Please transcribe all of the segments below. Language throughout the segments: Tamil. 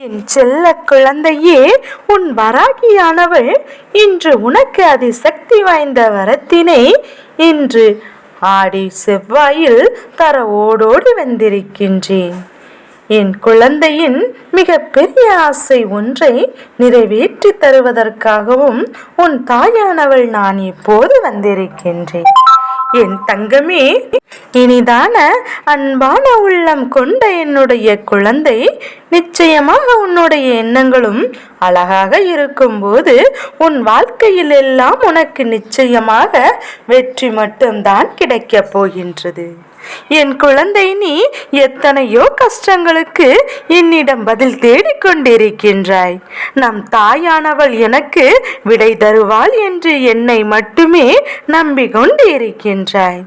என் செல்ல குழந்தையே உன் வராகியானவள் இன்று உனக்கு அதிசக்தி வாய்ந்த வரத்தினை இன்று ஆடி செவ்வாயில் தர ஓடோடி வந்திருக்கின்றேன். என் குழந்தையின் மிக பெரிய ஆசை ஒன்றை நிறைவேற்றி தருவதற்காகவும் உன் தாயானவள் நான் இப்போது வந்திருக்கின்றேன். என் தங்கமே இனிதான அன்பான உள்ளம் கொண்ட என்னுடைய குழந்தை நிச்சயமாக உன்னுடைய எண்ணங்களும் அழகாக இருக்கும்போது உன் வாழ்க்கையில் எல்லாம் உனக்கு நிச்சயமாக வெற்றி மட்டும்தான் கிடைக்கப் போகின்றது. என் குழந்தை நீ எத்தனையோ கஷ்டங்களுக்கு என்னிடம் பதில் தேடிக் கொண்டிருக்கின்றாய் நம் தாயானவள் எனக்கு விடை தருவாள் என்று என்னை மட்டுமே நம்பிக்கொண்டிருக்கின்றாய்.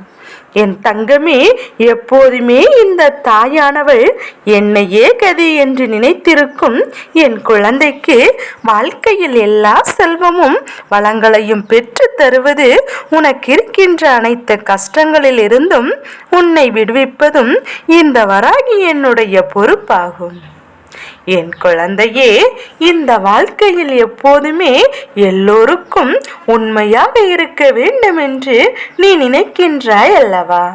என் தங்கமே எப்போதுமே இந்த தாயானவள் என்னையே கதி என்று நினைத்திருக்கும் என் குழந்தைக்கு வாழ்க்கையில் எல்லா செல்வமும் வளங்களையும் பெற்று தருவது உனக்கு இருக்கின்ற அனைத்து கஷ்டங்களில் இருந்தும் உன்னை விடுவிப்பதும் இந்த வராகி என்னுடைய பொறுப்பாகும். என் குழந்தையே இந்த வாழ்க்கையில் எப்போதுமே எல்லோருக்கும் உண்மையாக இருக்க வேண்டும் என்று நீ நினைக்கின்றாய் அல்லவா?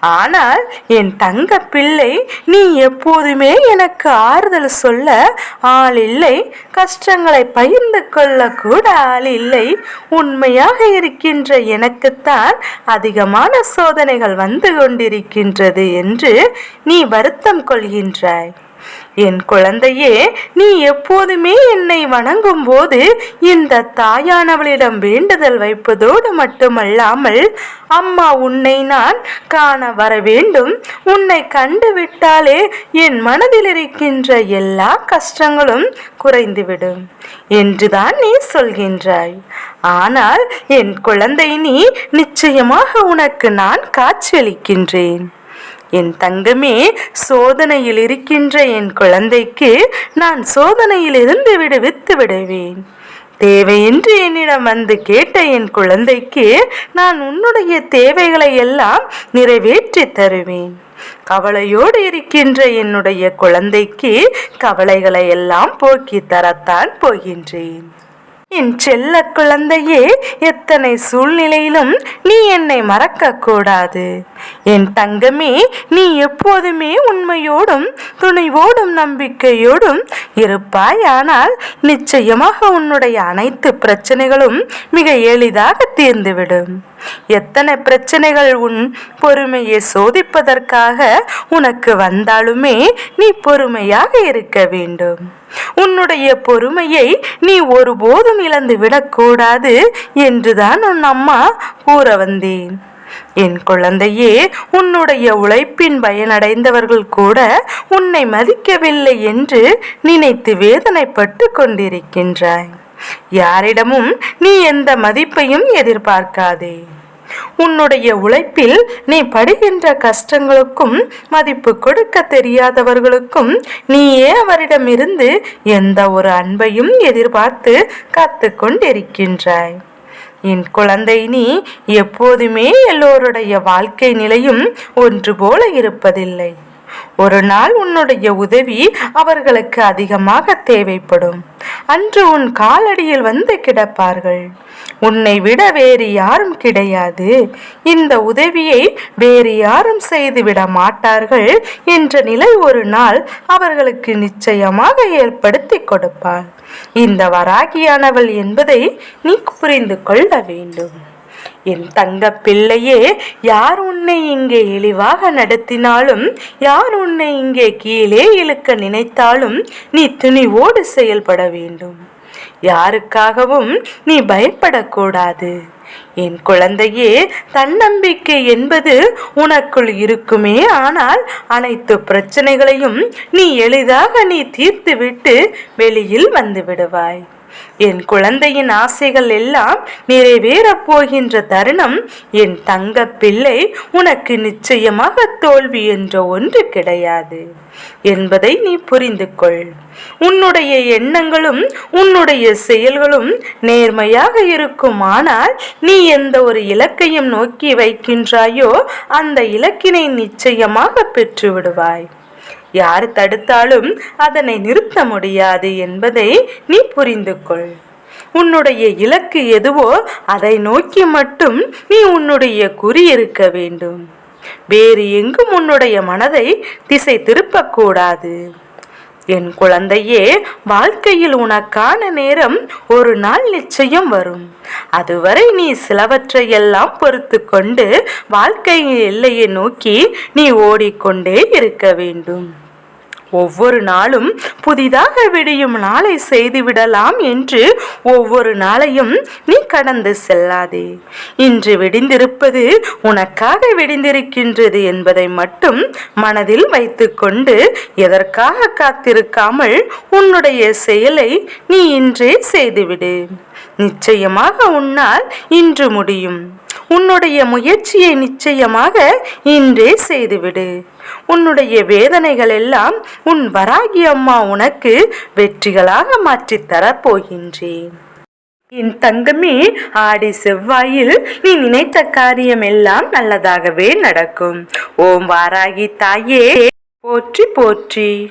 ஆனால் என் தங்க பிள்ளை நீ எப்போதுமே எனக்கு ஆறுதல் சொல்ல ஆள் இல்லை. கஷ்டங்களை பகிர்ந்து கொள்ள கூட ஆள் இல்லை. உண்மையாக இருக்கின்ற எனக்குத்தான் அதிகமான சோதனைகள் வந்து கொண்டிருக்கின்றது என்று நீ வருத்தம் கொள்கின்றாய். என் குழந்தையே நீ எப்போதுமே என்னை வணங்கும் போது இந்த தாயானவளிடம் வேண்டுதல் வைப்பதோடு மட்டுமல்லாமல் அம்மா உன்னை நான் காண வர வேண்டும். உன்னை கண்டுவிட்டாலே என் மனதில் இருக்கின்ற எல்லா கஷ்டங்களும் குறைந்துவிடும் என்றுதான் நீ சொல்கின்றாய். ஆனால் என் குழந்தை நீ நிச்சயமாக உனக்கு நான் காட்சியளிக்கின்றேன். என் தங்கமே சோதனையில் இருக்கின்ற என் குழந்தைக்கு நான் சோதனையில் இருந்து விடுவித்து விடுவேன். தேவையின்றி என்னிடம் வந்து கேட்ட என் குழந்தைக்கு நான் உன்னுடைய தேவைகளை எல்லாம் நிறைவேற்றி தருவேன். கவலையோடு இருக்கின்ற என்னுடைய குழந்தைக்கு கவலைகளை எல்லாம் போக்கி தரத்தான் போகின்றேன். என் செல்ல குழந்தையே எத்தனை சூழ்நிலையிலும் நீ என்னை மறக்க கூடாது என் தங்கமே நீ எப்போதுமே உண்மையோடும் துணிவோடும் நம்பிக்கையோடும் இருப்பாய் ஆனால் நிச்சயமாக உன்னுடைய அனைத்து பிரச்சனைகளும் மிக எளிதாக தீர்ந்துவிடும். எத்தனை பிரச்சனைகள் உன் பொறுமையை சோதிப்பதற்காக உனக்கு வந்தாலுமே நீ பொறுமையாக இருக்க வேண்டும். உன்னுடைய பொறுமையை நீ ஒருபோதும் இழந்து விடக்கூடாது என்றுதான் உன் அம்மா கூற வந்தேன். என் குழந்தையே உன்னுடைய உழைப்பின் பயனடைந்தவர்கள் கூட உன்னை மதிக்கவில்லை என்று நினைத்து வேதனைப்பட்டு கொண்டிருக்கின்றாய். யாரிடமும் நீ எந்த மதிப்பையும் எதிர்பார்க்காதே. உன்னுடைய உழைப்பில் நீ படுகின்ற கஷ்டங்களுக்கும் மதிப்பு கொடுக்க தெரியாதவர்களுக்கும் நீயே அவரிடமிருந்து எந்த ஒரு அன்பையும் எதிர்பார்த்து காத்து கொண்டிருக்கின்றாய். என் குழந்தை நீ எப்போதுமே எல்லோருடைய வாழ்க்கை நிலையும் ஒன்று போல இருப்பதில்லை. ஒரு நாள் உன்னுடைய உதவி அவர்களுக்கு அதிகமாக தேவைப்படும். அன்று உன் காலடியில் வந்து கிடப்பார்கள். உன்னை விட வேறு யாரும் கிடையாது. இந்த உதவியை வேறு யாரும் செய்துவிட மாட்டார்கள் என்ற நிலை ஒரு நாள் அவர்களுக்கு நிச்சயமாக ஏற்படுத்தி கொடுப்பாள். இந்த வராகியானவள் என்பதை நீ புரிந்து கொள்ள வேண்டும். என் தங்க பிள்ளையே யார் உன்னை இங்கே இழிவாக நடத்தினாலும் யார் உன்னை இங்கே கீழே இழுக்க நினைத்தாலும் நீ துணிவோடு செயல்பட வேண்டும். யாருக்காகவும் நீ பயப்படக்கூடாது. என் குழந்தையே தன்னம்பிக்கை என்பது உனக்குள் இருக்குமே. ஆனால் அனைத்து பிரச்சனைகளையும் நீ எளிதாக நீ தீர்த்துவிட்டு வெளியில் வந்து விடுவாய். என் குழந்தையின் ஆசைகள் எல்லாம் நிறைவேறப் போகின்ற தருணம் என் தங்க பிள்ளை உனக்கு நிச்சயமாக தோல்வி என்ற ஒன்று கிடையாது என்பதை நீ புரிந்து கொள் உன்னுடைய எண்ணங்களும் உன்னுடைய செயல்களும் நேர்மையாக இருக்குமானால் நீ எந்த ஒரு இலக்கையும் நோக்கி வைக்கின்றாயோ அந்த இலக்கினை நிச்சயமாக பெற்று விடுவாய் யார் தடுத்தாலும் அதனை நிறுத்த முடியாது என்பதை நீ புரிந்து கொள். உன்னுடைய இலக்கு எதுவோ அதை நோக்கி மட்டும் நீ உன்னுடைய குறி இருக்க வேண்டும். வேறு எங்கும் உன்னுடைய மனதை திசை திருப்பக்கூடாது. என் குழந்தையே வாழ்க்கையில் உனக்கான நேரம் ஒரு நாள் நிச்சயம் வரும். அதுவரை நீ சிலவற்றையெல்லாம் பொறுத்து கொண்டு வாழ்க்கையின் எல்லையை நோக்கி நீ ஓடிக்கொண்டே இருக்க வேண்டும். ஒவ்வொரு நாளும் புதிதாக விடியும் நாளை செய்துவிடலாம் என்று ஒவ்வொரு நாளையும் நீ கடந்து செல்லாதே. இன்று விடிந்திருப்பது உனக்காக விடிந்திருக்கின்றது என்பதை மட்டும் மனதில் வைத்துக்கொண்டு எதற்காக காத்திருக்காமல் உன்னுடைய செயலை நீ இன்றே செய்துவிடு. நிச்சயமாக உன்னால் இன்று முடியும். உன்னுடைய முயற்சியை நிச்சயமாக இன்றே செய்துவிடு. உன்னுடைய வேதனைகள் எல்லாம் உன் வராகி அம்மா உனக்கு வெற்றிகளாக மாற்றித் தரப்போகின்றேன். என் தங்கமே ஆடி செவ்வாயில் நீ நினைத்த காரியம் எல்லாம் நல்லதாகவே நடக்கும். ஓம் வாராகி தாயே போற்றி போற்றி.